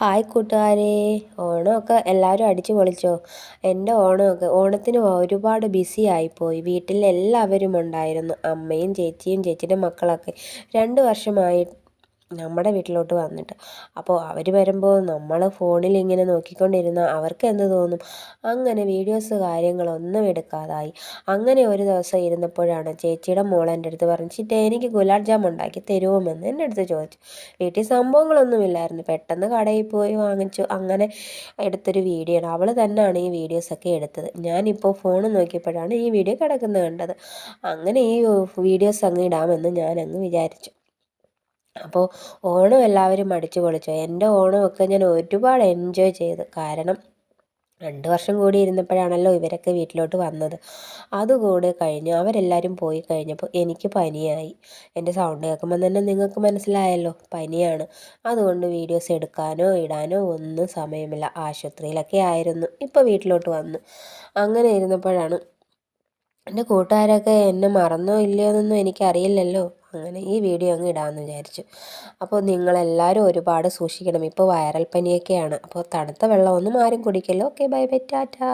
Hi കൂട്ടുകാരെ. ഓണമൊക്കെ എല്ലാവരും അടിച്ചു പൊളിച്ചോ? എന്റെ ഓണമൊക്കെ ഓണത്തിന് ഒരുപാട് ബിസി ആയിപ്പോയി. വീട്ടിൽ എല്ലാവരും ഉണ്ടായിരുന്നു. അമ്മയും ചേച്ചിയും ചേച്ചിയുടെ മക്കളൊക്കെ. രണ്ട് വർഷമായി നമ്മുടെ വീട്ടിലോട്ട് വന്നിട്ട്. അപ്പോൾ അവർ വരുമ്പോൾ നമ്മൾ ഫോണിൽ ഇങ്ങനെ നോക്കിക്കൊണ്ടിരുന്ന അവർക്ക് എന്ത് തോന്നും? അങ്ങനെ വീഡിയോസ് കാര്യങ്ങളൊന്നും എടുക്കാതായി. അങ്ങനെ ഒരു ദിവസം ഇരുന്നപ്പോഴാണ് ചേച്ചിയുടെ മോൾ എന്റെ അടുത്ത് പറഞ്ഞു ചിറ്റ എനിക്ക് ഗുലാബ് ജാം ഉണ്ടാക്കി തരുമെന്ന് എന്റെ അടുത്ത് ചോദിച്ചു. വീട്ടിൽ സംഭവങ്ങളൊന്നുമില്ലായിരുന്നു പെട്ടെന്ന് കടയിൽ പോയി വാങ്ങിച്ചു. അങ്ങനെ എടുത്തൊരു വീഡിയോ ആണ് അവൾ തന്നെയാണ് ഈ വീഡിയോസൊക്കെ എടുത്തത്. ഞാനിപ്പോൾ ഫോൺ നോക്കിയപ്പോഴാണ് ഈ വീഡിയോ കിടക്കുന്നത് കണ്ടത്. അങ്ങനെ ഈ വീഡിയോസ് അങ്ങ് ഇടാമെന്ന് ഞാൻ വിചാരിച്ചു. അപ്പോൾ ഓണം എല്ലാവരും അടിച്ചു പൊളിച്ചു. എന്റെ ഓണമൊക്കെ ഞാൻ ഒരുപാട് എൻജോയ് ചെയ്തു. കാരണം രണ്ട് വർഷം കൂടി ഇരുന്നപ്പോഴാണല്ലോ ഇവരൊക്കെ വീട്ടിലോട്ട് വന്നത്. അതുകൂടെ കഴിഞ്ഞു അവരെല്ലാവരും പോയി കഴിഞ്ഞപ്പോൾ എനിക്ക് പനിയായി. എന്റെ സൗണ്ട് കേൾക്കുമ്പോൾ തന്നെ നിങ്ങൾക്ക് മനസ്സിലായല്ലോ പനിയാണ്. അതുകൊണ്ട് വീഡിയോസ് എടുക്കാനോ ഇടാനോ ഒന്നും സമയമില്ല. ആശുപത്രിയിലൊക്കെ ആയിരുന്നു ഇപ്പോൾ വീട്ടിലോട്ട് വന്നു. അങ്ങനെ ഇരുന്നപ്പോഴാണ് എന്റെ കൂട്ടുകാരൊക്കെ എന്നെ മറന്നോ ഇല്ലയോ എന്നൊന്നും എനിക്കറിയില്ലല്ലോ. അങ്ങനെ ഈ വീഡിയോ അങ്ങ് ഇടാമെന്ന് വിചാരിച്ചു. അപ്പോൾ നിങ്ങളെല്ലാവരും ഒരുപാട് സൂക്ഷിക്കണം. ഇപ്പോൾ വൈറൽ പനിയൊക്കെയാണ് അപ്പോൾ തണുത്ത വെള്ളമൊന്നും ആരും കുടിക്കല്ലോ. Okay bye bye tata.